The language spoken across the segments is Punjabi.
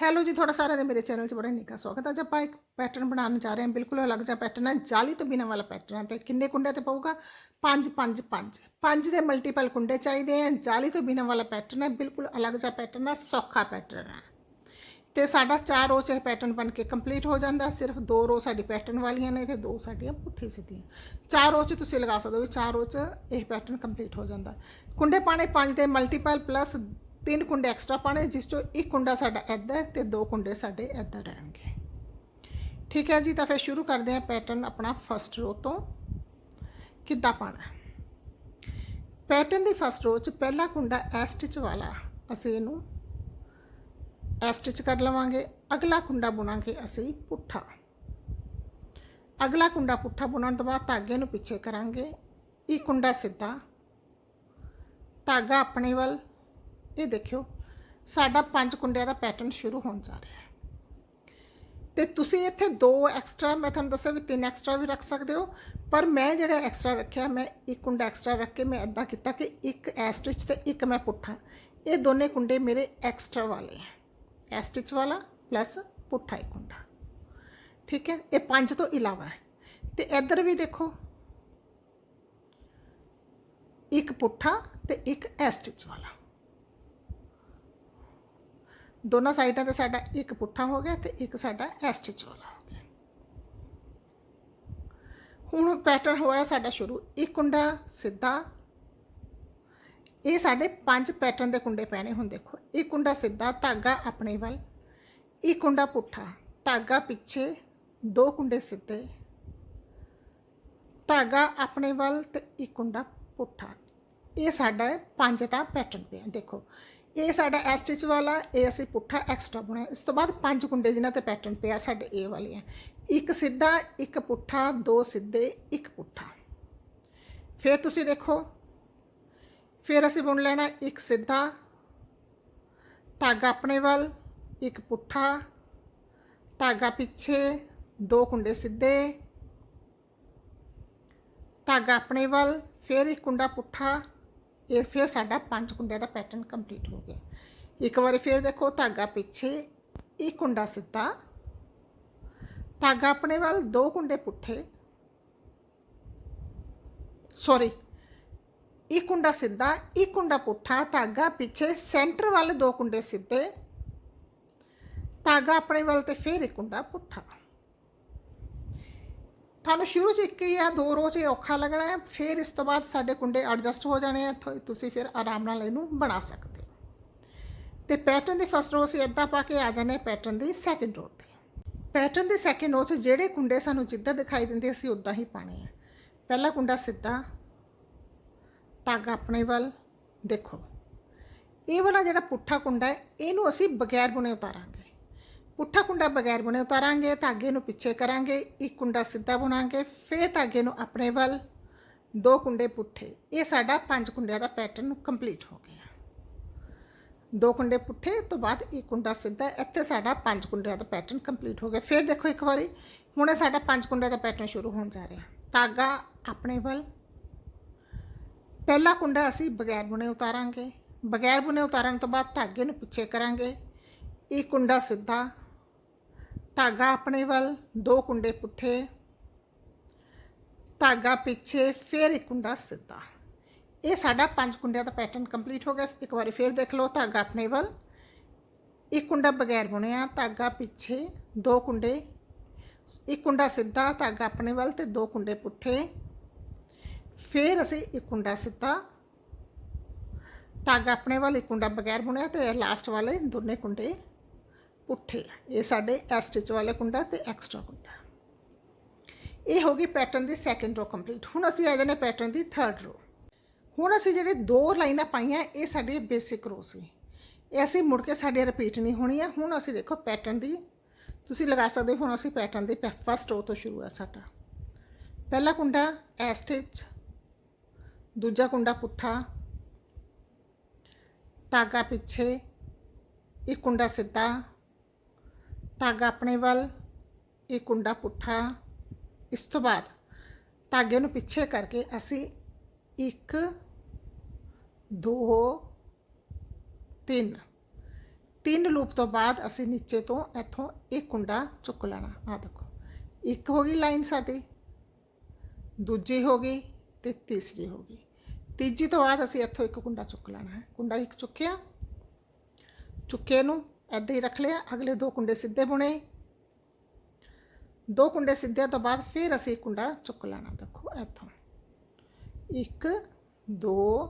ਹੈਲੋ ਜੀ ਤੁਹਾਡਾ ਸਾਰਿਆਂ ਦਾ ਮੇਰੇ ਚੈਨਲ 'ਚ ਬੜਾ ਨਿੱਘਾ ਸਵਾਗਤ ਹੈ ਅੱਜ ਆਪਾਂ ਇੱਕ ਪੈਟਰਨ ਬਣਾਉਣ ਜਾ ਰਹੇ ਹਾਂ ਬਿਲਕੁਲ ਅਲੱਗ ਜਿਹਾ ਪੈਟਰਨ ਹੈ ਜਾਲੀ ਤੋਂ ਬਿਨਾਂ ਵਾਲਾ ਪੈਟਰਨ ਹੈ ਤੇ ਕਿੰਨੇ ਕੁੰਡੇ ਤੇ ਪਊਗਾ 5 5 5 5 ਦੇ ਮਲਟੀਪਲ ਕੁੰਡੇ ਚਾਹੀਦੇ ਹਨ ਜਾਲੀ ਤੋਂ ਬਿਨਾਂ ਵਾਲਾ ਪੈਟਰਨ ਹੈ ਬਿਲਕੁਲ ਅਲੱਗ ਜਿਹਾ ਪੈਟਰਨ ਹੈ ਸੌਖਾ ਪੈਟਰਨ ਹੈ ਤੇ ਸਾਡਾ ਚਾਰ ਰੋ ਚ ਇਹ ਪੈਟਰਨ ਬਣ ਕੇ ਕੰਪਲੀਟ ਹੋ ਜਾਂਦਾ ਸਿਰਫ ਦੋ ਰੋ ਸਾਡੀ ਪੈਟਰਨ ਵਾਲੀਆਂ ਨੇ ਤੇ ਦੋ ਸਾਡੀਆਂ ਪੁੱਠੀ ਸਿੱਧੀਆਂ ਚਾਰ ਰੋ ਚ ਤੁਸੀਂ ਲਗਾ ਸਕਦੇ ਹੋ ਚਾਰ ਰੋ ਚ ਇਹ ਪੈਟਰਨ ਕੰਪਲੀਟ ਹੋ ਜਾਂਦਾ ਕੁੰਡੇ ਪਾਣੇ ਪੰਜ ਦੇ ਮਲਟੀਪਲ ਪਲੱਸ ਤਿੰਨ ਕੁੰਡੇ ਐਕਸਟਰਾ ਪਾਣੇ ਜਿਸ ਚੋਂ ਇੱਕ ਕੁੰਡਾ ਸਾਡਾ ਇੱਧਰ ਤੇ ਦੋ ਕੁੰਡੇ ਸਾਡੇ ਇੱਧਰ ਰਹਿਣਗੇ। ਠੀਕ ਹੈ ਜੀ, ਤਾਂ ਫਿਰ ਸ਼ੁਰੂ ਕਰਦੇ ਹਾਂ ਪੈਟਰਨ ਆਪਣਾ ਫਸਟ ਰੋ ਤੋਂ। ਕਿੱਦਾਂ ਪਾਣਾ ਪੈਟਰਨ ਦੀ ਫਸਟ ਰੋ ਚ ਪਹਿਲਾ ਕੁੰਡਾ ਐ ਸਟਿਚ ਵਾਲਾ, ਅਸੀਂ ਇਹਨੂੰ ਐ ਸਟਿਚ ਕਰ ਲਵਾਂਗੇ। ਅਗਲਾ ਕੁੰਡਾ ਬੁਣਾਂਗੇ ਅਸੀਂ ਪੁੱਠਾ। ਅਗਲਾ ਕੁੰਡਾ ਪੁੱਠਾ ਬੁਣਨ ਤੋਂ ਬਾਅਦ ਧਾਗੇ ਨੂੰ ਪਿੱਛੇ ਕਰਾਂਗੇ। ਇਹ ਕੁੰਡਾ ਸਿੱਧਾ। ਧਾਗਾ ਆਪਣੇ ਵੱਲ। ਇਹ ਦੇਖਿਓ, ਸਾਡਾ ਪੰਜ ਕੁੰਡਿਆਂ ਦਾ ਪੈਟਰਨ ਸ਼ੁਰੂ ਹੋਣ ਜਾ ਰਿਹਾ ਹੈ। ਤੇ ਤੁਸੀਂ ਇੱਥੇ ਦੋ ਐਕਸਟਰਾ ਮੈਂ ਤੁਹਾਨੂੰ ਦੱਸਿਆ ਵੀ ਤਿੰਨ ਐਕਸਟਰਾ ਵੀ ਰੱਖ ਸਕਦੇ ਹੋ, ਪਰ ਮੈਂ ਜਿਹੜਾ ਐਕਸਟਰਾ ਰੱਖਿਆ, ਮੈਂ ਇੱਕ ਕੁੰਡਾ ਐਕਸਟਰਾ ਰੱਖ ਕੇ ਮੈਂ ਇਦਾਂ ਕੀਤਾ ਕਿ ਇੱਕ ਐ ਸਟਿਚ ਤੇ ਇੱਕ ਮੈਂ ਪੁੱਠਾ। ਇਹ ਦੋਨੇ ਕੁੰਡੇ ਮੇਰੇ ਐਕਸਟਰਾ ਵਾਲੇ ਹੈ। ਐ ਸਟਿਚ ਵਾਲਾ ਪਲੱਸ ਪੁੱਠਾ ਇੱਕ ਕੁੰਡਾ। ਠੀਕ ਹੈ? ਇਹ ਪੰਜ ਤੋਂ ਇਲਾਵਾ ਹੈ। ਤੇ ਇੱਧਰ ਵੀ ਦੇਖੋ, ਇੱਕ ਪੁੱਠਾ ਤੇ ਇੱਕ ਐ ਸਟਿਚ ਵਾਲਾ। ਦੋਨਾਂ ਸਾਈਡਾਂ ਤੇ ਸਾਡਾ ਇੱਕ ਪੁੱਠਾ ਹੋ ਗਿਆ ਤੇ ਇੱਕ ਸਾਡਾ ਐ ਸਟਿਚ ਵਾਲਾ ਹੋ ਗਿਆ। ਹੁਣ ਪੈਟਰਨ ਹੋਇਆ ਸਾਡਾ ਸ਼ੁਰੂ। ਇੱਕ ਕੁੰਡਾ ਸਿੱਧਾ। ਇਹ ਸਾਡੇ ਪੰਜ ਪੈਟਰਨ ਦੇ ਕੁੰਡੇ ਪੈਣੇ ਹੁਣ ਦੇਖੋ। ਇੱਕ ਕੁੰਡਾ ਸਿੱਧਾ, ਧਾਗਾ ਆਪਣੇ ਵੱਲ। ਇੱਕ ਕੁੰਡਾ ਪੁੱਠਾ। ਧਾਗਾ ਪਿੱਛੇ, ਦੋ ਕੁੰਡੇ ਸਿੱਧੇ। ਧਾਗਾ ਆਪਣੇ ਵੱਲ ਤੇ ਇੱਕ ਕੁੰਡਾ ਪੁੱਠਾ। ਇਹ ਸਾਡਾ ਪੰਜ ਦਾ ਪੈਟਰਨ ਪਿਆ। ਦੇਖੋ ਇਹ ਸਾਡਾ ਐ ਸਟਿਚ ਵਾਲਾ, ਇਹ ਅਸੀਂ ਪੁੱਠਾ ਐਕਸਟਰਾ ਬੁਣਿਆ। ਇਸ ਤੋਂ ਬਾਅਦ ਪੰਜ ਕੁੰਡੇ ਜਿਨ੍ਹਾਂ ਤੇ ਪੈਟਰਨ ਪਿਆ ਸਾਡੇ ਇਹ ਵਾਲੇ ਆ। ਇੱਕ ਸਿੱਧਾ, ਇੱਕ ਪੁੱਠਾ, ਦੋ ਸਿੱਧੇ, ਇੱਕ ਪੁੱਠਾ। ਫਿਰ ਤੁਸੀਂ ਦੇਖੋ, ਫਿਰ ਅਸੀਂ ਬੁਣ ਲੈਣਾ ਇੱਕ ਸਿੱਧਾ, ਧਾਗਾ ਆਪਣੇ ਵੱਲ, ਇੱਕ ਪੁੱਠਾ, ਧਾਗਾ ਪਿੱਛੇ, ਦੋ ਕੁੰਡੇ ਸਿੱਧੇ, ਧਾਗਾ ਆਪਣੇ ਵੱਲ, ਫਿਰ ਇੱਕ ਕੁੰਡਾ ਪੁੱਠਾ ਇਹ ਫਿਰ ਸਾਡਾ ਪੰਜ ਕੁੰਡਿਆਂ ਦਾ ਪੈਟਰਨ ਕੰਪਲੀਟ ਹੋ ਗਿਆ ਇੱਕ ਵਾਰੀ ਫਿਰ ਦੇਖੋ ਧਾਗਾ ਪਿੱਛੇ ਇੱਕ ਕੁੰਡਾ ਸਿੱਧਾ ਧਾਗਾ ਆਪਣੇ ਵੱਲ ਦੋ ਕੁੰਡੇ ਪੁੱਠੇ ਸੌਰੀ ਇੱਕ ਕੁੰਡਾ ਸਿੱਧਾ ਇੱਕ ਕੁੰਡਾ ਪੁੱਠਾ ਧਾਗਾ ਪਿੱਛੇ ਸੈਂਟਰ ਵੱਲ ਦੋ ਕੁੰਡੇ ਸਿੱਧੇ ਧਾਗਾ ਆਪਣੇ ਵੱਲ ਤੇ ਫਿਰ ਇੱਕ ਕੁੰਡਾ ਪੁੱਠਾ ਤੁਹਾਨੂੰ ਸ਼ੁਰੂ 'ਚ ਇੱਕ ਹੀ ਜਾਂ ਦੋ ਰੋਜ਼ ਇਹ ਔਖਾ ਲੱਗਣਾ ਹੈ, ਫਿਰ ਇਸ ਤੋਂ ਬਾਅਦ ਸਾਡੇ ਕੁੰਡੇ ਐਡਜਸਟ ਹੋ ਜਾਣੇ ਆ, ਥੋ- ਤੁਸੀਂ ਫਿਰ ਆਰਾਮ ਨਾਲ ਇਹਨੂੰ ਬਣਾ ਸਕਦੇ ਹੋ। ਤੇ ਪੈਟਰਨ ਦੀ ਫਸਟ ਰੋ ਅਸੀਂ ਇੱਦਾਂ ਪਾ ਕੇ ਆ ਜਾਣੇ ਪੈਟਰਨ ਦੀ ਸੈਕੰਡ ਰੋ ਤੇ। ਪੈਟਰਨ ਦੇ ਸੈਕੰਡ ਰੋ 'ਚ ਜਿਹੜੇ ਕੁੰਡੇ ਸਾਨੂੰ ਜਿੱਦਾਂ ਦਿਖਾਈ ਦਿੰਦੇ, ਅਸੀਂ ਉਦਾਂ ਹੀ ਪਾਣੇ ਆ। ਪਹਿਲਾ ਕੁੰਡਾ ਸਿੱਧਾ, ਧਾਗਾ ਆਪਣੇ ਵੱਲ, ਦੇਖੋ। ਇਹ ਵਾਲਾ ਜਿਹੜਾ ਪੁੱਠਾ ਕੁੰਡਾ ਹੈ, ਇਹਨੂੰ ਅਸੀਂ ਬਗੈਰ ਬੁਣੇ ਉਤਾਰਾਂਗੇ। ਪੁੱਠਾ ਕੁੰਡਾ ਬਗੈਰ ਬੁਣੇ ਉਤਾਰਾਂਗੇ, ਧਾਗੇ ਨੂੰ ਪਿੱਛੇ ਕਰਾਂਗੇ, ਇੱਕ ਕੁੰਡਾ ਸਿੱਧਾ ਬੁਣਾਂਗੇ, ਫਿਰ ਧਾਗੇ ਨੂੰ ਆਪਣੇ ਵੱਲ, ਦੋ ਕੁੰਡੇ ਪੁੱਠੇ। ਇਹ ਸਾਡਾ ਪੰਜ ਕੁੰਡਿਆਂ ਦਾ ਪੈਟਰਨ ਕੰਪਲੀਟ ਹੋ ਗਿਆ। ਦੋ ਕੁੰਡੇ ਪੁੱਠੇ ਤੋਂ ਬਾਅਦ ਇੱਕ ਕੁੰਡਾ ਸਿੱਧਾ, ਇੱਥੇ ਸਾਡਾ ਪੰਜ ਕੁੰਡਿਆਂ ਦਾ ਪੈਟਰਨ ਕੰਪਲੀਟ ਹੋ ਗਿਆ। ਫਿਰ ਦੇਖੋ ਇੱਕ ਵਾਰੀ, ਹੁਣ ਸਾਡਾ ਪੰਜ ਕੁੰਡਿਆਂ ਦਾ ਪੈਟਰਨ ਸ਼ੁਰੂ ਹੋਣ ਜਾ ਰਿਹਾ। ਧਾਗਾ ਆਪਣੇ ਵੱਲ। ਪਹਿਲਾ ਕੁੰਡਾ ਅਸੀਂ ਬਗੈਰ ਬੁਣੇ ਉਤਾਰਾਂਗੇ। ਬਗੈਰ ਬੁਣੇ ਉਤਾਰਨ ਤੋਂ ਬਾਅਦ ਧਾਗੇ ਨੂੰ ਪਿੱਛੇ ਕਰਾਂਗੇ। ਇਹ ਕੁੰਡਾ ਸਿੱਧਾ ਧਾਗਾ ਆਪਣੇ ਵੱਲ, ਦੋ ਕੁੰਡੇ ਪੁੱਠੇ। ਧਾਗਾ ਪਿੱਛੇ, ਫਿਰ ਇੱਕ ਕੁੰਡਾ ਸਿੱਧਾ। ਇਹ ਸਾਡਾ ਪੰਜ ਕੁੰਡਿਆਂ ਦਾ ਪੈਟਰਨ ਕੰਪਲੀਟ ਹੋ ਗਿਆ। ਇੱਕ ਵਾਰੀ ਫਿਰ ਦੇਖ ਲਓ, ਧਾਗਾ ਆਪਣੇ ਵੱਲ। ਇੱਕ ਕੁੰਡਾ ਬਗੈਰ ਬੁਣਿਆ, ਧਾਗਾ ਪਿੱਛੇ, ਦੋ ਕੁੰਡੇ। ਇੱਕ ਕੁੰਡਾ ਸਿੱਧਾ, ਧਾਗਾ ਆਪਣੇ ਵੱਲ ਤੇ ਦੋ ਕੁੰਡੇ ਪੁੱਠੇ। ਫਿਰ ਅਸੀਂ ਇੱਕ ਕੁੰਡਾ ਸਿੱਧਾ। ਧਾਗਾ ਆਪਣੇ ਵੱਲ, ਇੱਕ ਕੁੰਡਾ ਬਗੈਰ ਬੁਣਿਆ ਤੇ ਲਾਸਟ ਵਾਲੇ ਦੋਨੇ ਕੁੰਡੇ। ਪੁੱਠੇ ਇਹ ਸਾਡੇ ਐ ਸਟਿਚ ਵਾਲੇ ਕੁੰਡਾ ਤੇ ਐਕਸਟਰਾ ਕੁੰਡਾ। ਇਹ ਹੋ ਗਈ ਪੈਟਰਨ ਦੀ ਸੈਕੰਡ ਰੋ ਕੰਪਲੀਟ ਹੁਣ ਅਸੀਂ ਆ ਜਾਂਦੇ ਪੈਟਰਨ ਦੀ ਥਰਡ ਰੋ ਹੁਣ ਅਸੀਂ ਜਿਹੜੇ ਦੋ ਲਾਈਨਾਂ ਪਾਈਆਂ, ਇਹ ਸਾਡੇ ਬੇਸਿਕ ਰੋ ਸੀ। ਇਹ ਅਸੀਂ ਮੁੜ ਕੇ ਸਾਡੇ ਰਿਪੀਟ ਨਹੀਂ ਹੋਣੀ ਹੈ ਹੁਣ ਅਸੀਂ ਦੇਖੋ ਪੈਟਰਨ ਦੀ, ਤੁਸੀਂ ਲਗਾ ਸਕਦੇ ਹੋ, ਹੁਣ ਅਸੀਂ ਪੈਟਰਨ ਦੀ ਫਸਟ ਰੋ ਤੋਂ ਸ਼ੁਰੂ ਹੈ ਸਾਡਾ। ਪਹਿਲਾ ਕੁੰਡਾ ਐ ਸਟਿਚ ਦੂਜਾ ਕੁੰਡਾ ਪੁੱਠਾ, ਧਾਗਾ ਪਿੱਛੇ, ਇੱਕ ਕੁੰਡਾ ਸਿੱਧਾ ਧਾਗਾ ਆਪਣੇ ਵੱਲ, ਇਹ ਕੁੰਡਾ ਪੁੱਠਾ। ਇਸ ਤੋਂ ਬਾਅਦ ਧਾਗੇ ਨੂੰ ਪਿੱਛੇ ਕਰਕੇ ਅਸੀਂ ਇੱਕ, ਦੋ, ਤਿੰਨ। ਤਿੰਨ ਲੂਪ ਤੋਂ ਬਾਅਦ ਅਸੀਂ ਨੀਚੇ ਤੋਂ ਇੱਥੋਂ ਇੱਕ ਕੁੰਡਾ ਚੁੱਕ ਲੈਣਾ। ਆ ਦੇਖੋ, ਇੱਕ ਹੋ ਗਈ ਲਾਈਨ ਸਾਡੀ, ਦੂਜੀ ਹੋ ਗਈ ਤੇ ਤੀਸਰੀ ਹੋ ਗਈ। ਤੀਜੀ ਤੋਂ ਬਾਅਦ ਅਸੀਂ ਇੱਥੋਂ ਇੱਕ ਕੁੰਡਾ ਚੁੱਕ ਲੈਣਾ ਹੈ। ਕੁੰਡਾ ਇੱਕ ਚੁੱਕਿਆ। ਚੁੱਕੇ ਨੂੰ ਐਦਾਂ ਹੀ ਰੱਖ ਲਿਆ। ਅਗਲੇ ਦੋ ਕੁੰਡੇ ਸਿੱਧੇ ਬੁਣੇ। ਦੋ ਕੁੰਡੇ ਸਿੱਧੇ ਤੋਂ ਬਾਅਦ ਫਿਰ ਅਸੀਂ ਕੁੰਡਾ ਚੁੱਕ ਲੈਣਾ। ਦੇਖੋ ਇੱਥੋਂ। ਇੱਕ, ਦੋ,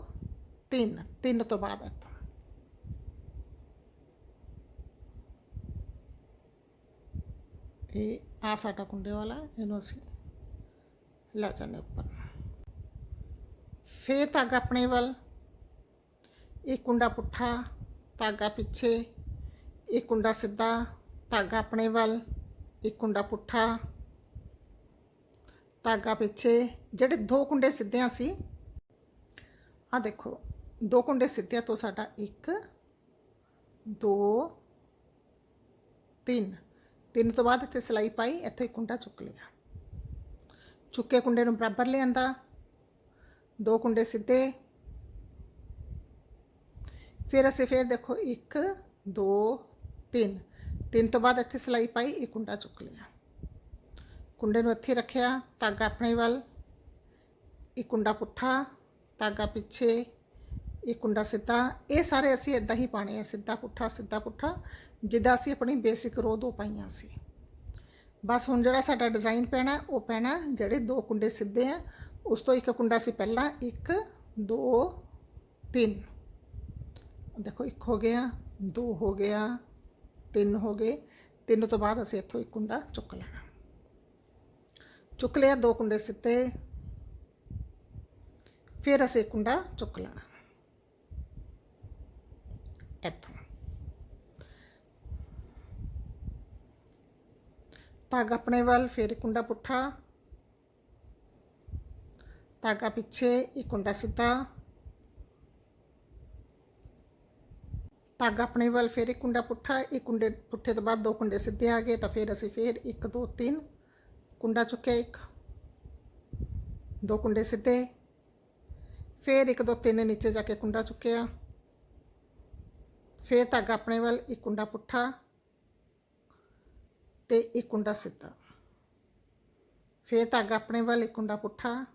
ਤਿੰਨ। ਤਿੰਨ ਤੋਂ ਬਾਅਦ ਇੱਥੋਂ। ਇਹ ਆ ਸਾਡਾ ਕੁੰਡੇ ਵਾਲਾ। ਇਹਨੂੰ ਅਸੀਂ ਲੈ ਜਾਂਦੇ ਉੱਪਰ ਫੇਰ ਧਾਗਾ ਆਪਣੇ ਵੱਲ। ਇਹ ਕੁੰਡਾ ਪੁੱਠਾ। ਧਾਗਾ ਪਿੱਛੇ। ਇੱਕ ਕੁੰਡਾ ਸਿੱਧਾ, ਧਾਗਾ ਆਪਣੇ ਵੱਲ, ਇੱਕ ਕੁੰਡਾ ਪੁੱਠਾ। ਧਾਗਾ ਪਿੱਛੇ, ਜਿਹੜੇ ਦੋ ਕੁੰਡੇ ਸਿੱਧਿਆਂ ਸੀ। ਆ ਦੇਖੋ, ਦੋ ਕੁੰਡੇ ਸਿੱਧਿਆਂ ਤੋਂ ਸਾਡਾ 1 2 3 ਤਿੰਨ ਤੋਂ ਬਾਅਦ ਇੱਥੇ ਸਲਾਈ ਪਾਈ, ਇੱਥੇ ਇੱਕ ਕੁੰਡਾ ਚੁੱਕ ਲਿਆ। ਚੁੱਕੇ ਕੁੰਡੇ ਨੂੰ ਬਰਾਬਰ ਲਿਆਂਦਾ। ਦੋ ਕੁੰਡੇ ਸਿੱਧੇ। ਫਿਰ ਅਸੀਂ ਫਿਰ ਦੇਖੋ 1 2 ਤਿੰਨ। ਤਿੰਨ ਤੋਂ ਬਾਅਦ ਇੱਥੇ ਸਲਾਈ ਪਾਈ, ਇਹ ਕੁੰਡਾ ਚੁੱਕ ਲਿਆ। ਕੁੰਡੇ ਨੂੰ ਇੱਥੇ ਰੱਖਿਆ, ਧਾਗਾ ਆਪਣੇ ਵੱਲ ਇੱਕ ਕੁੰਡਾ ਪੁੱਠਾ, ਧਾਗਾ ਪਿੱਛੇ ਇੱਕ ਕੁੰਡਾ ਸਿੱਧਾ। ਇਹ ਸਾਰੇ ਅਸੀਂ ਇਦਾਂ ਹੀ ਪਾਣੇ ਆ, ਸਿੱਧਾ ਪੁੱਠਾ ਸਿੱਧਾ ਪੁੱਠਾ, ਜਿੱਦਾਂ ਅਸੀਂ ਆਪਣੀ ਬੇਸਿਕ ਰੋ ਦੋ ਪਾਈਆਂ ਸੀ। ਬਸ ਹੁਣ ਜਿਹੜਾ ਸਾਡਾ ਡਿਜ਼ਾਈਨ ਪੈਣਾ, ਉਹ ਪੈਣਾ, ਜਿਹੜੇ ਦੋ ਕੁੰਡੇ ਸਿੱਧੇ ਆ, ਉਸ ਤੋਂ ਇੱਕ ਕੁੰਡਾ ਸੀ ਪਹਿਲਾਂ 1 2 3 ਦੇਖੋ, ਇੱਕ ਹੋ ਗਿਆ, ਦੋ ਹੋ ਗਿਆ ਤਿੰਨ ਹੋ ਗਏ। ਤਿੰਨ ਤੋਂ ਬਾਅਦ ਅਸੀਂ ਇੱਥੋਂ ਇੱਕ ਕੁੰਡਾ ਚੁੱਕ ਲੈਣਾ। ਚੁੱਕ ਲਿਆ, ਦੋ ਕੁੰਡੇ ਸਿੱਧੇ ਫਿਰ ਅਸੀਂ ਇੱਕ ਕੁੰਡਾ ਚੁੱਕ ਲੈਣਾ। ਇੱਥੋਂ। ਧਾਗਾ ਆਪਣੇ ਵੱਲ, ਫਿਰ ਇੱਕ ਕੁੰਡਾ ਪੁੱਠਾ। ਧਾਗਾ ਪਿੱਛੇ, ਇੱਕ ਕੁੰਡਾ ਸਿੱਧਾ। ਧਾਗਾ ਆਪਣੇ ਵੱਲ, ਫਿਰ ਇੱਕ ਕੁੰਡਾ ਪੁੱਠਾ, ਇੱਕ ਕੁੰਡੇ ਪੁੱਠੇ ਤੋਂ ਬਾਅਦ ਦੋ ਕੁੰਡੇ ਸਿੱਧੇ ਆ ਗਏ, ਤਾਂ ਫਿਰ ਅਸੀਂ ਫਿਰ 1 2 3 ਕੁੰਡਾ ਚੁੱਕਿਆ ਇੱਕ। ਦੋ ਕੁੰਡੇ ਸਿੱਧੇ। ਫਿਰ 1 2 3 ਨੀਚੇ ਜਾ ਕੇ ਕੁੰਡਾ ਚੁੱਕਿਆ। ਫਿਰ ਧਾਗਾ ਆਪਣੇ ਵੱਲ, ਇੱਕ ਕੁੰਡਾ ਪੁੱਠਾ ਤੇ ਇੱਕ ਕੁੰਡਾ ਸਿੱਧਾ। ਫਿਰ ਧਾਗਾ ਆਪਣੇ ਵੱਲ, ਇੱਕ ਕੁੰਡਾ ਪੁੱਠਾ।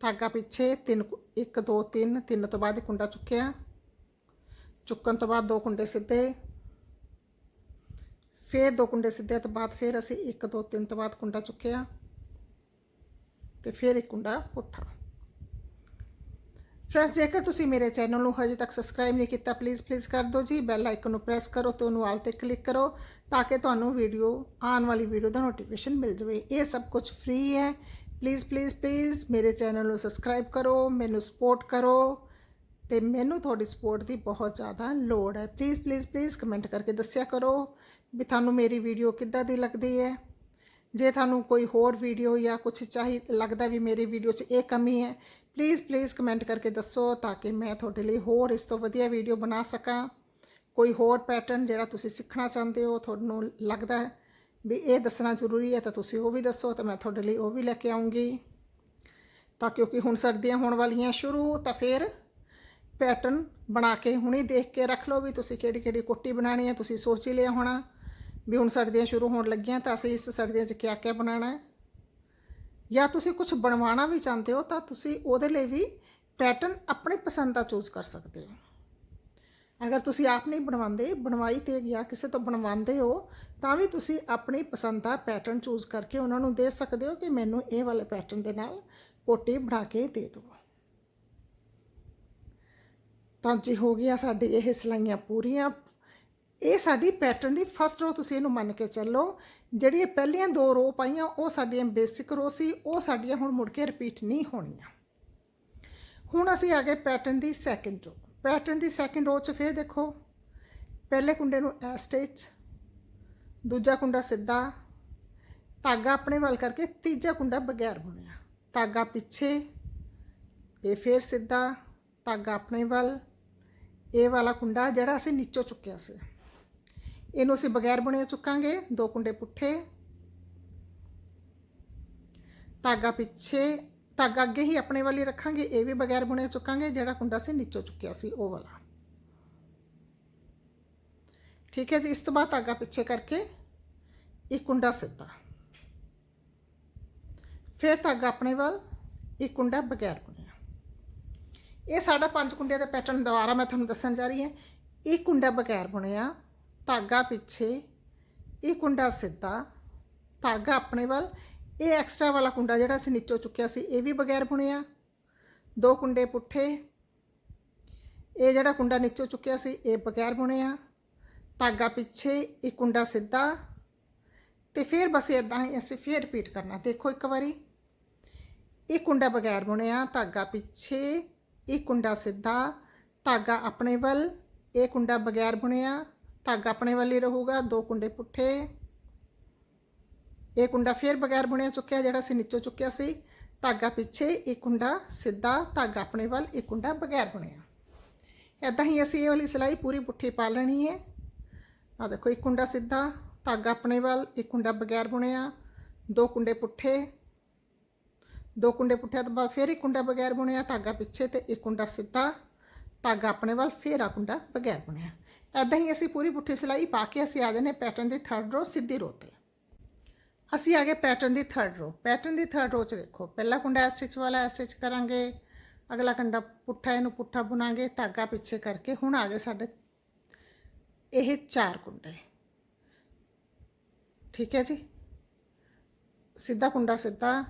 ਧਾਗਾ ਪਿੱਛੇ ਤਿੰਨ 1 2 3 ਤਿੰਨ ਤੋਂ ਬਾਅਦ ਇੱਕ ਕੁੰਡਾ ਚੁੱਕਿਆ। ਚੁੱਕਣ ਤੋਂ ਬਾਅਦ ਦੋ ਕੁੰਡੇ ਸਿੱਧੇ। ਫਿਰ ਦੋ ਕੁੰਡੇ ਸਿੱਧੇ ਤੋਂ ਬਾਅਦ ਫਿਰ ਅਸੀਂ 1 2 3 ਤੋਂ ਬਾਅਦ ਕੁੰਡਾ ਚੁੱਕਿਆ ਤੇ ਫਿਰ ਇੱਕ ਕੁੰਡਾ ਪੁੱਠਾ। ਫਰੈਂਡਸ, ਜੇਕਰ ਤੁਸੀਂ ਮੇਰੇ ਚੈਨਲ ਨੂੰ ਹਜੇ ਤੱਕ ਸਬਸਕ੍ਰਾਈਬ ਨਹੀਂ ਕੀਤਾ ਪਲੀਜ਼ ਪਲੀਜ਼ ਕਰ ਦਿਓ ਜੀ। ਬੈਲ ਆਈਕਨ ਨੂੰ ਪ੍ਰੈਸ ਕਰੋ ਤੇ ਉਹਨੂੰ ਆਲ ਤੇ ਕਲਿੱਕ ਕਰੋ ਤਾਂ ਕਿ ਤੁਹਾਨੂੰ ਵੀਡੀਓ ਆਉਣ ਵਾਲੀ ਵੀਡੀਓ ਦਾ ਨੋਟੀਫਿਕੇਸ਼ਨ ਮਿਲ ਜਾਵੇ। ਇਹ ਸਭ ਕੁਝ ਫ੍ਰੀ ਹੈ। ਪਲੀਜ਼ ਪਲੀਜ਼ ਪਲੀਜ਼ ਮੇਰੇ ਚੈਨਲ ਨੂੰ ਸਬਸਕ੍ਰਾਈਬ ਕਰੋ, ਮੈਨੂੰ ਸਪੋਰਟ ਕਰੋ। ਤੇ ਮੈਨੂੰ ਤੁਹਾਡੀ ਸਪੋਰਟ ਦੀ ਬਹੁਤ ਜ਼ਿਆਦਾ ਲੋੜ ਹੈ। ਪਲੀਜ਼ ਪਲੀਜ਼ ਪਲੀਜ਼ ਕਮੈਂਟ ਕਰਕੇ ਦੱਸਿਆ ਕਰੋ ਵੀ ਤੁਹਾਨੂੰ ਮੇਰੀ ਵੀਡੀਓ ਕਿੱਦਾਂ ਦੀ ਲੱਗਦੀ ਹੈ। ਜੇ ਤੁਹਾਨੂੰ ਕੋਈ ਹੋਰ ਵੀਡੀਓ ਜਾਂ ਕੁਝ ਚਾਹੀ, ਲੱਗਦਾ ਵੀ ਮੇਰੀ ਵੀਡੀਓ 'ਚ ਇਹ ਕਮੀ ਹੈ ਪਲੀਜ਼ ਪਲੀਜ਼ ਕਮੈਂਟ ਕਰਕੇ ਦੱਸੋ ਤਾਂ ਕਿ ਮੈਂ ਤੁਹਾਡੇ ਲਈ ਹੋਰ ਇਸ ਤੋਂ ਵਧੀਆ ਵੀਡੀਓ ਬਣਾ ਸਕਾਂ। ਕੋਈ ਹੋਰ ਪੈਟਰਨ ਜਿਹੜਾ ਤੁਸੀਂ ਸਿੱਖਣਾ ਚਾਹੁੰਦੇ ਹੋ, ਤੁਹਾਨੂੰ ਲੱਗਦਾ ਹੈ ਵੀ ਇਹ ਦੱਸਣਾ ਜ਼ਰੂਰੀ ਹੈ ਤਾਂ ਤੁਸੀਂ ਉਹ ਵੀ ਦੱਸੋ ਤਾਂ ਮੈਂ ਤੁਹਾਡੇ ਲਈ ਉਹ ਵੀ ਲੈ ਕੇ ਆਉਂਗੀ। ਤਾਂ ਕਿਉਂਕਿ ਹੁਣ ਸਰਦੀਆਂ ਹੋਣ ਵਾਲੀਆਂ ਸ਼ੁਰੂ ਤਾਂ ਫਿਰ ਪੈਟਰਨ ਬਣਾ ਕੇ ਹੁਣੇ ਦੇਖ ਕੇ ਰੱਖ ਲਓ ਵੀ ਤੁਸੀਂ ਕਿਹੜੀ ਕਿਹੜੀ ਕੋਟੀ ਬਣਾਣੀ ਹੈ, ਤੁਸੀਂ ਸੋਚ ਹੀ ਲਿਆ ਹੋਣਾ ਵੀ ਹੁਣ ਸਰਦੀਆਂ ਸ਼ੁਰੂ ਹੋਣ ਲੱਗੀਆਂ ਤਾਂ ਅਸੀਂ ਇਸ ਸਰਦੀਆਂ 'ਚ ਕਿਆ ਕਿਆ ਬਣਾਉਣਾ ਹੈ। ਜਾਂ ਤੁਸੀਂ ਕੁਝ ਬਣਵਾਉਣਾ ਵੀ ਚਾਹੁੰਦੇ ਹੋ ਤਾਂ ਤੁਸੀਂ ਉਹਦੇ ਲਈ ਵੀ ਪੈਟਰਨ ਆਪਣੀ ਪਸੰਦ ਦਾ ਚੂਜ਼ ਕਰ ਸਕਦੇ ਹੋ। ਅਗਰ ਤੁਸੀਂ ਆਪ ਨਹੀਂ ਬਣਵਾਉਂਦੇ, ਬਣਵਾਈ ਤੇ ਗਿਆ ਕਿਸੇ ਤੋਂ ਬਣਵਾਉਂਦੇ ਹੋ, ਤਾਂ ਵੀ ਤੁਸੀਂ ਆਪਣੀ ਪਸੰਦ ਦਾ ਪੈਟਰਨ ਚੂਜ਼ ਕਰਕੇ ਉਹਨਾਂ ਨੂੰ ਦੇ ਸਕਦੇ ਹੋ ਕਿ ਮੈਨੂੰ ਇਹ ਵਾਲੇ ਪੈਟਰਨ ਦੇ ਨਾਲ ਕੋਟੀ ਬਣਾ ਕੇ ਦੇ ਦਿਓ। ਤਾਂ ਜੀ ਹੋ ਗਿਆ ਸਾਡੇ ਇਹ ਸਿਲਾਈਆਂ ਪੂਰੀਆਂ, ਇਹ ਸਾਡੀ ਪੈਟਰਨ ਦੀ ਫਸਟ ਰੋ ਤੁਸੀਂ ਇਹਨੂੰ ਮੰਨ ਕੇ ਚੱਲੋ। ਜਿਹੜੀ ਇਹ ਪਹਿਲੀਆਂ ਦੋ ਰੋ ਪਾਈਆਂ, ਉਹ ਸਾਡੀਆਂ ਬੇਸਿਕ ਰੋ ਸੀ, ਉਹ ਸਾਡੀਆਂ ਹੁਣ ਮੁੜ ਕੇ ਰਿਪੀਟ ਨਹੀਂ ਹੋਣੀਆਂ। ਹੁਣ ਅਸੀਂ ਆ ਗਏ ਪੈਟਰਨ ਦੀ ਸੈਕਿੰਡ ਰੋ ਪੈਟਰਨ ਦੀ ਸੈਕਿੰਡ ਰੋ 'ਚ ਫਿਰ ਦੇਖੋ, ਪਹਿਲੇ ਕੁੰਡੇ ਨੂੰ ਐ ਸਟਿਚ ਦੂਜਾ ਕੁੰਡਾ ਸਿੱਧਾ, ਧਾਗਾ ਆਪਣੇ ਵੱਲ ਕਰਕੇ ਤੀਜਾ ਕੁੰਡਾ ਬਗੈਰ ਬੁਣਿਆ। ਧਾਗਾ ਪਿੱਛੇ, ਇਹ ਫਿਰ ਸਿੱਧਾ, ਧਾਗਾ ਆਪਣੇ ਵੱਲ ਇਹ ਵਾਲਾ ਕੁੰਡਾ ਜਿਹੜਾ ਅਸੀਂ ਨੀਚੋਂ ਚੁੱਕਿਆ ਸੀ ਇਹਨੂੰ ਅਸੀਂ ਬਗੈਰ ਬੁਣੇ ਚੁੱਕਾਂਗੇ ਦੋ ਕੁੰਡੇ ਪੁੱਠੇ ਧਾਗਾ ਪਿੱਛੇ ਧਾਗਾ ਅੱਗੇ ਹੀ ਆਪਣੇ ਵਾਲੀ ਰੱਖਾਂਗੇ ਇਹ ਵੀ ਬਗੈਰ ਬੁਣੇ ਚੁੱਕਾਂਗੇ ਜਿਹੜਾ ਕੁੰਡਾ ਸੀ ਨੀਚੋਂ ਚੁੱਕਿਆ ਸੀ ਉਹ ਵਾਲਾ ਠੀਕ ਹੈ ਜੀ ਇਸ ਤੋਂ ਬਾਅਦ ਧਾਗਾ ਪਿੱਛੇ ਕਰਕੇ ਇੱਕ ਕੁੰਡਾ ਸਿੱਧਾ ਫਿਰ ਧਾਗਾ ਆਪਣੇ ਵੱਲ ਇੱਕ ਕੁੰਡਾ ਬਗੈਰ ਬੁਣਿਆ ਇਹ ਸਾਡਾ ਪੰਜ ਕੁੰਡਿਆਂ ਦਾ ਪੈਟਰਨ ਦੁਬਾਰਾ ਮੈਂ ਤੁਹਾਨੂੰ ਦੱਸਣ ਜਾ ਰਹੀ ਹਾਂ। ਇਹ ਕੁੰਡਾ ਬਗੈਰ ਬੁਣਿਆ, ਧਾਗਾ ਪਿੱਛੇ, ਇਹ ਕੁੰਡਾ ਸਿੱਧਾ, ਧਾਗਾ ਆਪਣੇ ਵੱਲ, ਇਹ ਐਕਸਟਰਾ ਵਾਲਾ ਕੁੰਡਾ ਜਿਹੜਾ ਅਸੀਂ ਨੀਚੋਂ ਚੁੱਕਿਆ ਸੀ, ਇਹ ਵੀ ਬਗੈਰ ਬੁਣਿਆ। ਦੋ ਕੁੰਡੇ ਪੁੱਠੇ, ਇਹ ਜਿਹੜਾ ਕੁੰਡਾ ਨੀਚੋਂ ਚੁੱਕਿਆ ਸੀ, ਇਹ ਬਗੈਰ ਬੁਣਿਆ। ਧਾਗਾ ਪਿੱਛੇ ਇੱਕ ਕੁੰਡਾ ਸਿੱਧਾ। ਤੇ ਫਿਰ ਬਸ ਇਦਾਂ ਹੀ ਅਸੀਂ ਫਿਰ ਰਿਪੀਟ ਕਰਨਾ। ਦੇਖੋ ਇੱਕ ਵਾਰੀ। ਇਹ ਕੁੰਡਾ ਬਗੈਰ ਬੁਣਿਆ, ਧਾਗਾ ਪਿੱਛੇ ਇਹ ਕੁੰਡਾ ਸਿੱਧਾ, ਧਾਗਾ ਆਪਣੇ ਵੱਲ, ਇਹ ਕੁੰਡਾ ਬਗੈਰ ਬੁਣਿਆ, ਧਾਗਾ ਆਪਣੇ ਵੱਲ ਹੀ ਰਹੂਗਾ, ਦੋ ਕੁੰਡੇ ਪੁੱਠੇ। ਇਹ ਕੁੰਡਾ ਫਿਰ ਬਗੈਰ ਬੁਣਿਆ ਚੁੱਕਿਆ ਜਿਹੜਾ ਸੀ, ਨੀਚੋਂ ਚੁੱਕਿਆ ਸੀ। ਧਾਗਾ ਪਿੱਛੇ ਇੱਕ ਕੁੰਡਾ ਸਿੱਧਾ, ਧਾਗਾ ਆਪਣੇ ਵੱਲ ਇੱਕ ਕੁੰਡਾ ਬਗੈਰ ਬੁਣਿਆ। ਇਦਾਂ ਹੀ ਅਸੀਂ ਇਹ ਵਾਲੀ ਸਿਲਾਈ ਪੂਰੀ ਪੁੱਠੀ ਪਾ ਲੈਣੀ ਹੈ। ਆ ਦੇਖੋ, ਇੱਕ ਕੁੰਡਾ ਸਿੱਧਾ, ਧਾਗਾ ਆਪਣੇ ਵੱਲ, ਇੱਕ ਕੁੰਡਾ ਬਗੈਰ ਬੁਣਿਆ, ਦੋ ਕੁੰਡੇ ਪੁੱਠੇ। ਦੋ ਕੁੰਡੇ ਪੁੱਠਿਆਂ ਤੋਂ ਬਾਅਦ ਫਿਰ ਇੱਕ ਕੁੰਡਾ ਬਗੈਰ ਬੁਣਿਆ, ਧਾਗਾ ਪਿੱਛੇ ਤੇ ਇੱਕ ਕੁੰਡਾ ਸਿੱਧਾ। ਧਾਗਾ ਆਪਣੇ ਵੱਲ, ਫਿਰ ਆ ਕੁੰਡਾ ਬਗੈਰ ਬੁਣਿਆ। ਐਦਾਂ ਹੀ ਅਸੀਂ ਪੂਰੀ ਪੁੱਠੀ ਸਿਲਾਈ ਪਾ ਕੇ ਅਸੀਂ ਆ ਜਾਂਦੇ ਪੈਟਰਨ ਦੀ ਥਰਡ ਰੋ ਸਿੱਧੀ ਰੋ ਤੇ। ਅਸੀਂ ਆ ਗਏ ਪੈਟਰਨ ਦੀ ਥਰਡ ਰੋ ਪੈਟਰਨ ਦੀ ਥਰਡ ਰੋ ਚ ਦੇਖੋ, ਪਹਿਲਾ ਕੁੰਡਾ ਸਟਿਚ ਵਾਲਾ ਸਟਿਚ ਕਰਾਂਗੇ। ਅਗਲਾ ਕੰਡਾ ਪੁੱਠਾ, ਇਹਨੂੰ ਪੁੱਠਾ ਬੁਣਾਂਗੇ, ਧਾਗਾ ਪਿੱਛੇ ਕਰਕੇ। ਹੁਣ ਆ ਗਏ ਸਾਡੇ ਇਹ ਚਾਰ ਕੁੰਡੇ। ਠੀਕ ਹੈ ਜੀ? ਸਿੱਧਾ ਕੁੰਡਾ ਸਿੱਧਾ।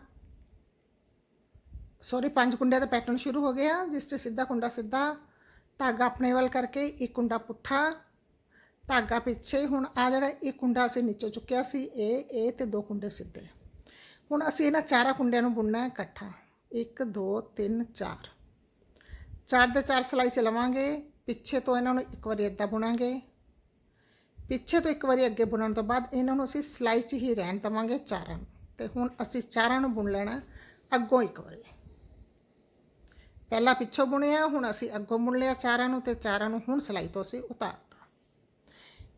ਸੋਰੀ, ਪੰਜ ਕੁੰਡਿਆਂ ਦਾ ਪੈਟਰਨ ਸ਼ੁਰੂ ਹੋ ਗਿਆ, ਜਿਸ 'ਚ ਸਿੱਧਾ ਕੁੰਡਾ ਸਿੱਧਾ, ਧਾਗਾ ਆਪਣੇ ਵੱਲ ਕਰਕੇ, ਇੱਕ ਕੁੰਡਾ ਪੁੱਠਾ, ਧਾਗਾ ਪਿੱਛੇ, ਹੁਣ ਆ ਜਿਹੜਾ ਇਹ ਕੁੰਡਾ ਅਸੀਂ ਨੀਚੋਂ ਚੁੱਕਿਆ ਸੀ, ਇਹ ਇਹ ਤੇ ਦੋ ਕੁੰਡੇ ਸਿੱਧੇ। ਹੁਣ ਅਸੀਂ ਇਹਨਾਂ ਚਾਰਾਂ ਕੁੰਡਿਆਂ ਨੂੰ ਬੁਣਨਾ ਹੈ ਇਕੱਠਾ। 1 2 3 4 ਚਾਰ ਦੇ ਚਾਰ ਸਲਾਈ ਚਲਾਵਾਂਗੇ ਪਿੱਛੇ ਤੋਂ ਇਹਨਾਂ ਨੂੰ ਇੱਕ ਵਾਰੀ ਇੱਦਾਂ ਬੁਣਾਂਗੇ। ਪਿੱਛੇ ਤੋਂ ਇੱਕ ਵਾਰੀ ਅੱਗੇ ਬੁਣਨ ਤੋਂ ਬਾਅਦ ਇਹਨਾਂ ਨੂੰ ਅਸੀਂ ਸਲਾਈ 'ਚ ਹੀ ਰਹਿਣ ਦੇਵਾਂਗੇ ਚਾਰਾਂ ਨੂੰ। ਤੇ ਹੁਣ ਅਸੀਂ ਚਾਰਾਂ ਨੂੰ ਬੁਣ ਲੈਣਾ ਅੱਗੋਂ ਇੱਕ ਵਾਰੀ। ਪਹਿਲਾਂ ਪਿੱਛੋਂ ਬੁਣਿਆ, ਹੁਣ ਅਸੀਂ ਅੱਗੋਂ ਬੁਣ ਲਿਆ ਚਾਰਾਂ ਨੂੰ ਤੇ ਚਾਰਾਂ ਨੂੰ ਹੁਣ ਸਲਾਈ ਤੋਂ ਅਸੀਂ ਉਤਾਰਤਾ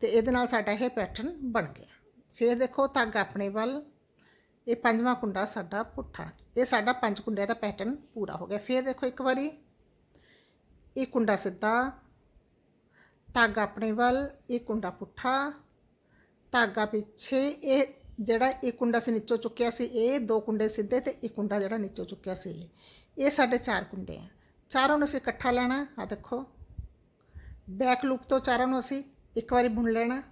ਤੇ ਇਹਦੇ ਨਾਲ ਸਾਡਾ ਇਹ ਪੈਟਰਨ ਬਣ ਗਿਆ। ਫਿਰ ਦੇਖੋ ਧਾਗਾ ਆਪਣੇ ਵੱਲ, ਇਹ ਪੰਜਵਾਂ ਕੁੰਡਾ ਸਾਡਾ ਪੁੱਠਾ, ਇਹ ਸਾਡਾ ਪੰਜ ਕੁੰਡਿਆਂ ਦਾ ਪੈਟਰਨ ਪੂਰਾ ਹੋ ਗਿਆ। ਫਿਰ ਦੇਖੋ ਇੱਕ ਵਾਰੀ, ਇਹ ਕੁੰਡਾ ਸਿੱਧਾ, ਧਾਗਾ ਆਪਣੇ ਵੱਲ, ਇਹ ਕੁੰਡਾ ਪੁੱਠਾ, ਧਾਗਾ ਪਿੱਛੇ, ਇਹ ਜਿਹੜਾ ਇਹ ਕੁੰਡਾ ਸੀ ਨੀਚੋਂ ਚੁੱਕਿਆ ਸੀ, ਇਹ ਦੋ ਕੁੰਡੇ ਸਿੱਧੇ ਤੇ ਇੱਕ ਕੁੰਡਾ ਜਿਹੜਾ ਨੀਚੋਂ ਚੁੱਕਿਆ ਸੀ ਇਹ। ਇਹ ਸਾਡੇ ਚਾਰ ਕੁੰਡੇ ਆ। ਚਾਰਾਂ ਨੂੰ ਅਸੀਂ ਇਕੱਠਾ ਲੈਣਾ ਆ ਦੇਖੋ। ਬੈਕ ਲੂਪ ਤੋਂ ਚਾਰਾਂ ਨੂੰ ਅਸੀਂ ਇੱਕ ਵਾਰੀ ਬੁਣ ਲੈਣਾ।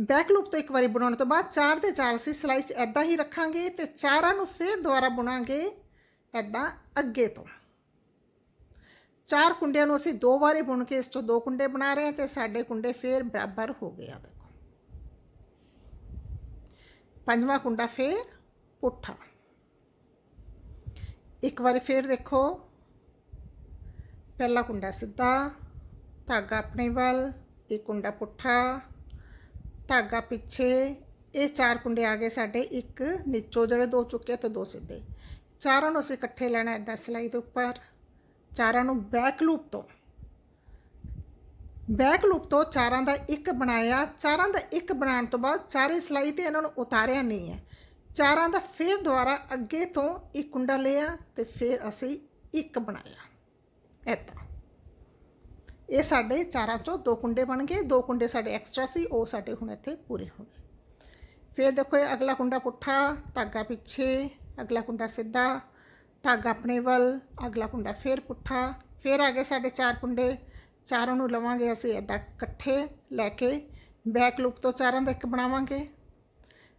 ਬੈਕ ਲੂਪ ਤੋਂ ਇੱਕ ਵਾਰੀ ਬਣਾਉਣ ਤੋਂ ਬਾਅਦ ਚਾਰ ਦੇ ਚਾਰ ਅਸੀਂ ਸਲਾਈ 'ਚ ਐਦਾਂ ਹੀ ਰੱਖਾਂਗੇ ਤੇ ਚਾਰਾਂ ਨੂੰ ਫਿਰ ਦੁਬਾਰਾ ਬੁਣਾਂਗੇ ਐਦਾਂ ਅੱਗੇ ਤੋਂ। ਚਾਰ ਕੁੰਡਿਆਂ ਨੂੰ ਅਸੀਂ ਦੋ ਵਾਰੀ ਬੁਣ ਕੇ ਇਸ ਤੋਂ ਦੋ ਕੁੰਡੇ ਬਣਾ ਰਹੇ ਹਾਂ ਤੇ ਸਾਡੇ ਕੁੰਡੇ ਫੇਰ ਬਰਾਬਰ ਹੋ ਗਏ ਆ। ਦੇਖੋ ਪੰਜਵਾਂ ਕੁੰਡਾ ਫੇਰ ਪੁੱਠਾ। ਇੱਕ ਵਾਰੀ ਫੇਰ ਦੇਖੋ। ਪਹਿਲਾ ਕੁੰਡਾ ਸਿੱਧਾ, ਧਾਗਾ ਆਪਣੇ ਵੱਲ ਇੱਕ ਕੁੰਡਾ ਪੁੱਠਾ, ਧਾਗਾ ਪਿੱਛੇ, ਇਹ ਚਾਰ ਕੁੰਡੇ ਆ ਗਏ ਸਾਡੇ, ਇੱਕ ਨੀਚੋ ਜਿਹੜੇ ਦੋ ਚੁੱਕੇ ਤੇ ਦੋ ਸਿੱਧੇ। ਚਾਰਾਂ ਨੂੰ ਅਸੀਂ ਇਕੱਠੇ ਲੈਣਾ ਇਦਾਂ ਸਲਾਈ ਦੇ ਉੱਪਰ। ਚਾਰਾਂ ਨੂੰ ਬੈਕ ਲੂਪ ਤੋਂ। ਬੈਕ ਲੂਪ ਤੋਂ ਚਾਰਾਂ ਦਾ ਇੱਕ ਬਣਾਇਆ, ਚਾਰਾਂ ਦਾ ਇੱਕ ਬਣਾਉਣ ਤੋਂ ਬਾਅਦ ਚਾਰੇ ਸਲਾਈ ਤੇ ਇਹਨਾਂ ਨੂੰ ਉਤਾਰਿਆ ਨਹੀਂ ਹੈ। ਚਾਰਾਂ ਦਾ ਫਿਰ ਦੁਬਾਰਾ ਅੱਗੇ ਤੋਂ ਇੱਕ ਕੁੰਡਾ ਲਿਆ ਤੇ ਫਿਰ ਅਸੀਂ ਇੱਕ ਬਣਾਇਆ। ਏਦਾਂ ਇਹ ਸਾਡੇ ਚਾਰਾਂ ਚੋਂ ਦੋ ਕੁੰਡੇ ਬਣ ਗਏ। ਦੋ ਕੁੰਡੇ ਸਾਡੇ ਐਕਸਟਰਾ ਸੀ, ਉਹ ਸਾਡੇ ਹੁਣ ਇੱਥੇ ਪੂਰੇ ਹੋ ਗਏ। ਫਿਰ ਦੇਖੋ ਇਹ ਅਗਲਾ ਕੁੰਡਾ ਪੁੱਠਾ, ਧਾਗਾ ਪਿੱਛੇ, ਅਗਲਾ ਕੁੰਡਾ ਸਿੱਧਾ, ਧਾਗਾ ਆਪਣੇ ਵੱਲ, ਅਗਲਾ ਕੁੰਡਾ ਫੇਰ ਪੁੱਠਾ, ਫੇਰ ਆ ਗਏ ਸਾਡੇ ਚਾਰ ਕੁੰਡੇ। ਚਾਰਾਂ ਨੂੰ ਲਵਾਂਗੇ ਅਸੀਂ ਇਦਾਂ ਇਕੱਠੇ ਲੈ ਕੇ ਬੈਕ ਲੂਪ ਤੋਂ ਚਾਰਾਂ ਦਾ ਇੱਕ ਬਣਾਵਾਂਗੇ।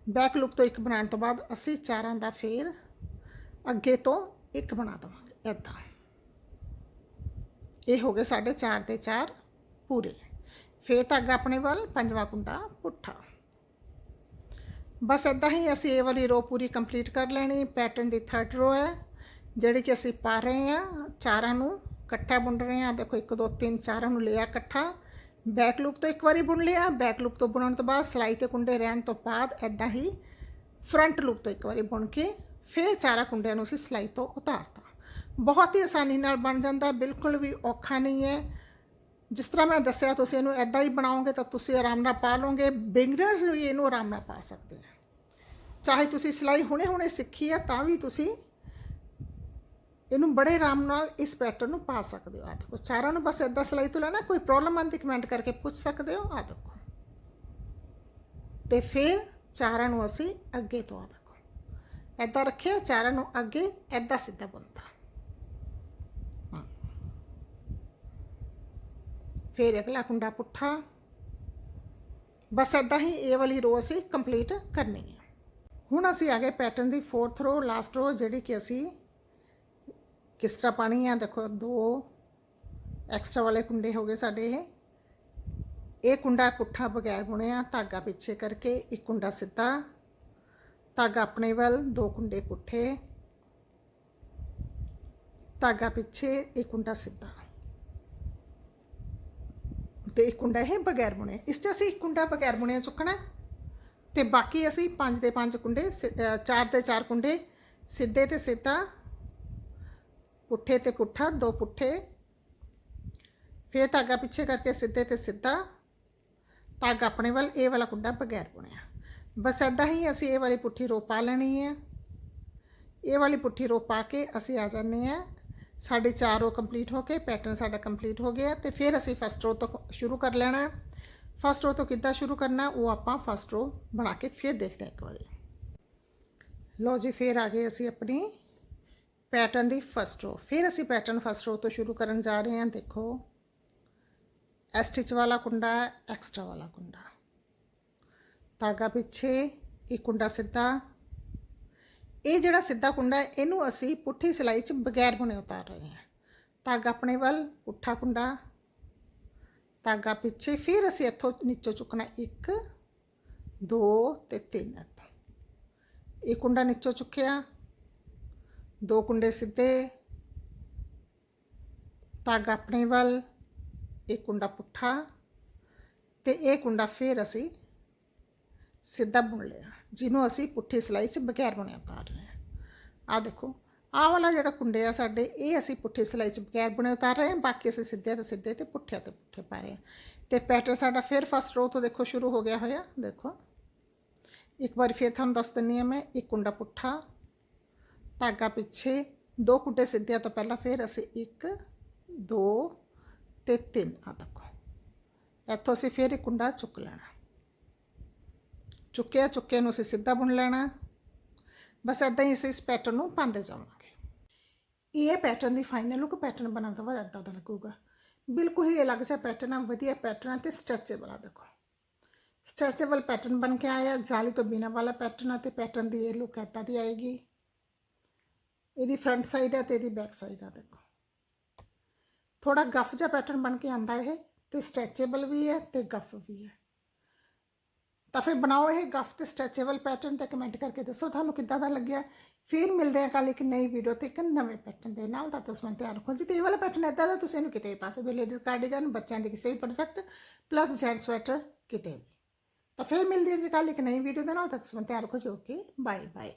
ਬੈਕ ਲੂਪ ਤੋਂ ਇੱਕ ਬਣਾਉਣ ਤੋਂ ਬਾਅਦ ਅਸੀਂ ਚਾਰਾਂ ਦਾ ਫੇਰ ਅੱਗੇ ਤੋਂ ਇੱਕ ਬਣਾ ਦਵਾਂਗੇ, ਇਦਾਂ। ਇਹ ਹੋ ਗਏ ਸਾਡੇ ਚਾਰ ਦੇ ਚਾਰ ਪੂਰੇ। ਫੇਰ ਧਾਗਾ ਆਪਣੇ ਵੱਲ, ਪੰਜਵਾਂ ਕੁੰਡਾ ਪੁੱਠਾ। ਬਸ ਇਦਾਂ ਹੀ ਅਸੀਂ ਇਹ ਵਾਲੀ ਰੋ ਪੂਰੀ ਕੰਪਲੀਟ ਕਰ ਲੈਣੀ ਪੈਟਰਨ ਦੀ ਥਰਡ ਰੋ ਹੈ, ਜਿਹੜੀ ਕਿ ਅਸੀਂ ਪਾ ਰਹੇ ਹਾਂ ਚਾਰਾਂ ਨੂੰ। ਇਕੱਠਾ ਬੁਣ ਰਹੇ ਹਾਂ। ਦੇਖੋ 1 2 3 ਚਾਰਾਂ ਨੂੰ ਲਿਆ ਇਕੱਠਾ। ਬੈਕ ਲੂਪ ਤੋਂ ਇੱਕ ਵਾਰੀ ਬੁਣ ਲਿਆ। ਬੈਕ ਲੂਪ ਤੋਂ ਬੁਣਨ ਤੋਂ ਬਾਅਦ ਸਲਾਈ ਤੇ ਕੁੰਡੇ ਰਹਿਣ ਤੋਂ ਬਾਅਦ ਐਦਾਂ ਹੀ ਫਰੰਟ ਲੂਪ ਤੋਂ ਇੱਕ ਵਾਰੀ ਬੁਣ ਕੇ ਫਿਰ ਚਾਰਾਂ ਕੁੰਡਿਆਂ ਨੂੰ ਅਸੀਂ ਸਲਾਈ ਤੋਂ ਉਤਾਰਤਾ। ਬਹੁਤ ਹੀ ਆਸਾਨੀ ਨਾਲ ਬਣ ਜਾਂਦਾ। ਬਿਲਕੁਲ ਵੀ ਔਖਾ ਨਹੀਂ ਹੈ। ਜਿਸ ਤਰ੍ਹਾਂ ਮੈਂ ਦੱਸਿਆ, ਤੁਸੀਂ ਇਹਨੂੰ ਐਦਾਂ ਹੀ ਬਣਾਓਗੇ ਤਾਂ ਤੁਸੀਂ ਆਰਾਮ ਨਾਲ ਪਾ ਲਓਗੇ। ਬਿਗਨਰਸ ਵੀ ਇਹਨੂੰ ਆਰਾਮ ਨਾਲ ਪਾ ਸਕਦੇ ਆ। ਚਾਹੇ ਤੁਸੀਂ ਸਿਲਾਈ ਹੁਣੇ-ਹੁਣੇ ਸਿੱਖੀ ਆ, ਤਾਂ ਵੀ ਤੁਸੀਂ ਇਹਨੂੰ ਬੜੇ ਆਰਾਮ ਨਾਲ ਇਸ ਪੈਟਰਨ ਨੂੰ ਪਾ ਸਕਦੇ ਹੋ। ਆ ਦੇਖੋ ਚਾਰਾਂ ਨੂੰ ਬਸ ਇਦਾਂ ਸਿਲਾਈ ਤੋਂ ਲੈਣਾ, ਕੋਈ ਪ੍ਰੋਬਲਮ ਆਂਦੀ ਕਮੈਂਟ ਕਰਕੇ ਪੁੱਛ ਸਕਦੇ ਹੋ। ਆ ਦੇਖੋ। ਤੇ ਫਿਰ ਚਾਰਾਂ ਨੂੰ ਅਸੀਂ ਅੱਗੇ ਤੋਂ ਆ ਦੇਖੋ। ਐਦਾਂ ਰੱਖਿਆ, ਚਾਰਾਂ ਨੂੰ ਅੱਗੇ ਐਦਾਂ ਸਿੱਧਾ ਬੁਣਤਾ ਫਿਰ ਅਗਲਾ ਕੁੰਡਾ ਪੁੱਠਾ। ਬਸ ਐਦਾਂ ਹੀ ਇਹ ਵਾਲੀ ਰੋ ਅਸੀਂ ਕੰਪਲੀਟ ਕਰਨੀ ਹੈ ਹੁਣ ਅਸੀਂ ਆ ਗਏ ਪੈਟਰਨ ਦੀ 4th ਰੋ ਲਾਸਟ ਰੋ ਜਿਹੜੀ ਕਿ ਅਸੀਂ ਕਿਸ ਤਰ੍ਹਾਂ ਪਾਣੀ ਆ ਦੇਖੋ, ਦੋ ਐਕਸਟਰਾ ਵਾਲੇ ਕੁੰਡੇ ਹੋ ਗਏ ਸਾਡੇ ਇਹ। ਇਹ ਕੁੰਡਾ ਪੁੱਠਾ ਬਗੈਰ ਬੁਣਿਆ, ਧਾਗਾ ਪਿੱਛੇ ਕਰਕੇ ਇੱਕ ਕੁੰਡਾ ਸਿੱਧਾ, ਧਾਗਾ ਆਪਣੇ ਵੱਲ, ਦੋ ਕੁੰਡੇ ਪੁੱਠੇ, ਧਾਗਾ ਪਿੱਛੇ, ਇੱਕ ਕੁੰਡਾ ਸਿੱਧਾ। ਤੇ ਇੱਕ ਕੁੰਡਾ ਇਹ ਬਗੈਰ ਬੁਣਿਆ। ਇਸ 'ਚ ਅਸੀਂ ਇੱਕ ਕੁੰਡਾ ਬਗੈਰ ਬੁਣਿਆ ਚੁੱਕਣਾ ਤੇ ਬਾਕੀ ਅਸੀਂ ਪੰਜ ਦੇ ਪੰਜ ਕੁੰਡੇ, ਸਿ- ਚਾਰ ਦੇ ਚਾਰ ਕੁੰਡੇ ਸਿੱਧੇ ਤੇ ਸਿੱਧਾ ਪੁੱਠੇ ਤੇ ਪੁੱਠਾ, ਦੋ ਪੁੱਠੇ। ਫਿਰ ਧਾਗਾ ਪਿੱਛੇ ਕਰਕੇ ਸਿੱਧੇ ਤੇ ਸਿੱਧਾ। ਧਾਗਾ ਆਪਣੇ ਵੱਲ, ਇਹ ਵਾਲਾ ਕੁੰਡਾ ਬਗੈਰ ਬੁਣਿਆ। ਬਸ ਐਦਾਂ ਹੀ ਅਸੀਂ ਇਹ ਵਾਲੀ ਪੁੱਠੀ ਰੋ ਪਾ ਲੈਣੀ ਹੈ। ਇਹ ਵਾਲੀ ਪੁੱਠੀ ਰੋ ਪਾ ਕੇ ਅਸੀਂ ਆ ਜਾਂਦੇ ਆ ਸਾਡੇ ਚਾਰ ਰੋ ਕੰਪਲੀਟ ਹੋ ਕੇ ਪੈਟਰਨ ਸਾਡਾ ਕੰਪਲੀਟ ਹੋ ਗਿਆ ਤੇ ਫਿਰ ਅਸੀਂ ਫਸਟ ਰੋ ਤੋਂ ਸ਼ੁਰੂ ਕਰ ਲੈਣਾ ਫਸਟ ਰੋ ਤੋਂ ਕਿੱਦਾਂ ਸ਼ੁਰੂ ਕਰਨਾ, ਉਹ ਆਪਾਂ ਫਸਟ ਰੋ ਬਣਾ ਕੇ ਫਿਰ ਦੇਖਦੇ ਹਾਂ ਇੱਕ ਵਾਰੀ। ਲੋ ਜੀ, ਫਿਰ ਆ ਗਏ ਅਸੀਂ ਆਪਣੀ ਪੈਟਰਨ ਦੀ ਫਸਟ ਰੋ ਫਿਰ ਅਸੀਂ ਪੈਟਰਨ ਫਸਟ ਰੋ ਤੋਂ ਸ਼ੁਰੂ ਕਰਨ ਜਾ ਰਹੇ ਹਾਂ ਦੇਖੋ ਇਹ ਸਟਿਚ ਵਾਲਾ ਕੁੰਡਾ ਐਕਸਟਰਾ ਵਾਲਾ ਕੁੰਡਾ ਧਾਗਾ ਪਿੱਛੇ ਇੱਕ ਕੁੰਡਾ ਸਿੱਧਾ ਇਹ ਜਿਹੜਾ ਸਿੱਧਾ ਕੁੰਡਾ ਹੈ ਇਹਨੂੰ ਅਸੀਂ ਪੁੱਠੀ ਸਿਲਾਈ 'ਚ ਬਗੈਰ ਬੁਣੇ ਉਤਾਰ ਰਹੇ ਹਾਂ ਧਾਗਾ ਆਪਣੇ ਵੱਲ ਪੁੱਠਾ ਕੁੰਡਾ ਧਾਗਾ ਪਿੱਛੇ ਫਿਰ ਅਸੀਂ ਇੱਥੋਂ ਨੀਚੋਂ ਚੁੱਕਣਾ 1 2 ਤੇ 3 ਇੱਥੋਂ ਇਹ ਕੁੰਡਾ ਨੀਚੋਂ ਚੁੱਕਿਆ ਦੋ ਕੁੰਡੇ ਸਿੱਧੇ ਧਾਗਾ ਆਪਣੇ ਵੱਲ, ਇੱਕ ਕੁੰਡਾ ਪੁੱਠਾ ਤੇ ਇਹ ਕੁੰਡਾ ਫਿਰ ਅਸੀਂ ਸਿੱਧਾ ਬੁਣ ਲਿਆ, ਜਿਹਨੂੰ ਅਸੀਂ ਪੁੱਠੀ ਸਿਲਾਈ 'ਚ ਬਗੈਰ ਬੁਣਿਆ ਉਤਾਰ ਰਹੇ ਹਾਂ ਆ ਦੇਖੋ, ਆਹ ਵਾਲਾ ਜਿਹੜਾ ਕੁੰਡੇ ਆ ਸਾਡੇ, ਇਹ ਅਸੀਂ ਪੁੱਠੀ ਸਿਲਾਈ 'ਚ ਬਗੈਰ ਬੁਣੇ ਉਤਾਰ ਰਹੇ ਹਾਂ, ਬਾਕੀ ਅਸੀਂ ਸਿੱਧੇ ਤੇ ਸਿੱਧੇ ਤੇ ਪੁੱਠੇ ਤੇ ਪੁੱਠੇ ਪਾ ਰਹੇ ਹਾਂ। ਤੇ ਪੈਟਰਨ ਸਾਡਾ ਫਿਰ ਫਸਟ ਰੋ ਤੋਂ ਦੇਖੋ ਸ਼ੁਰੂ ਹੋ ਗਿਆ ਹੋਇਆ, ਦੇਖੋ। ਇੱਕ ਵਾਰੀ ਫਿਰ ਤੁਹਾਨੂੰ ਦੱਸ ਦਿੰਨੀ ਆ ਮੈਂ, ਇੱਕ ਕੁੰਡਾ ਪੁੱਠਾ ਧਾਗਾ ਪਿੱਛੇ ਦੋ ਕੁੰਡੇ ਸਿੱਧਿਆਂ ਤੋਂ ਪਹਿਲਾਂ ਫਿਰ ਅਸੀਂ 1 2 ਤੇ 3 ਆ ਦੇਖੋ। ਇੱਥੋਂ ਅਸੀਂ ਫਿਰ ਇੱਕ ਕੁੰਡਾ ਚੁੱਕ ਲੈਣਾ। ਚੁੱਕਿਆ ਚੁੱਕੇ ਨੂੰ ਅਸੀਂ ਸਿੱਧਾ ਬੁਣ ਲੈਣਾ। ਬਸ ਇਦਾਂ ਹੀ ਅਸੀਂ ਇਸ ਪੈਟਰਨ ਨੂੰ ਪਾਉਂਦੇ ਜਾਵਾਂਗੇ। ਇਹ ਪੈਟਰਨ ਦੀ ਫਾਈਨਲ ਲੁੱਕ ਪੈਟਰਨ ਬਣਨ ਤੋਂ ਬਾਅਦ ਇਦਾਂ ਦਾ ਲੱਗੂਗਾ। ਬਿਲਕੁਲ ਹੀ ਅਲੱਗ ਜਿਹਾ ਪੈਟਰਨ ਆ, ਵਧੀਆ ਪੈਟਰਨ ਆ ਤੇ ਸਟ੍ਰੈਚੇਬਲ ਆ ਦੇਖੋ। ਸਟ੍ਰੈਚੇਬਲ ਪੈਟਰਨ ਬਣ ਕੇ ਆਇਆ। ਜਾਲੀ ਤੋਂ ਬਿਨਾ ਵਾਲਾ ਪੈਟਰਨ ਆ ਤੇ ਪੈਟਰਨ ਦੀ ਇਹ ਲੁੱਕ ਇੱਦਾਂ ਦੀ ਆਏਗੀ। ਇਹਦੀ ਫਰੰਟ ਸਾਈਡ ਹੈ ਤੇ ਇਹਦੀ ਬੈਕ ਸਾਈਡ ਆ ਦੇਖੋ ਥੋੜਾ ਗੱਫ ਜਿਹਾ ਪੈਟਰਨ ਬਣ ਕੇ ਆਂਦਾ ਇਹ ਤੇ ਸਟ੍ਰੈਚੇਬਲ ਵੀ ਹੈ ਤੇ ਗੱਫ ਵੀ ਹੈ ਤਾਂ ਫਿਰ ਬਣਾਓ ਇਹ ਗੱਫ ਤੇ ਸਟ੍ਰੈਚੇਬਲ ਪੈਟਰਨ ਤੇ ਕਮੈਂਟ ਕਰਕੇ ਦੱਸੋ ਤੁਹਾਨੂੰ ਕਿੱਦਾਂ ਦਾ ਲੱਗਿਆ ਫਿਰ ਮਿਲਦੇ ਹਾਂ ਕੱਲ ਇੱਕ ਨਈ ਵੀਡੀਓ ਤੇ ਇੱਕ ਨਵੇਂ ਪੈਟਰਨ ਦੇ ਨਾਲ ਤਾਂ ਤੁਸੀਂ ਮੈਨੂੰ ਤਿਆਰ ਰੱਖੋ ਜੀ ਤੇ ਇਹ ਵਾਲਾ ਪੈਟਰਨ ਇਦਾਂ ਦਾ ਤੁਸੀਂ ਇਹਨੂੰ ਕਿਤੇ ਵੀ ਪਾ ਸਕਦੇ ਹੋ ਲੇਡੀਜ਼ ਕਾਰਡੀਗਨ ਬੱਚਿਆਂ ਦੇ ਕਿਸੇ ਵੀ ਪ੍ਰੋਜੈਕਟ ਪਲੱਸ ਜੈਂਟ ਸਵੈਟਰ ਕਿਤੇ ਵੀ ਤਾਂ ਫਿਰ ਮਿਲਦੇ ਹਾਂ ਜੀ ਕੱਲ ਇੱਕ ਨਈ ਵੀਡੀਓ ਦੇ ਨਾਲ ਤਾਂ ਤੁਸੀਂ ਮੈਨੂੰ ਤਿਆਰ ਰੱਖੋ ਜੀ ਓਕੇ ਬਾਏ ਬਾਏ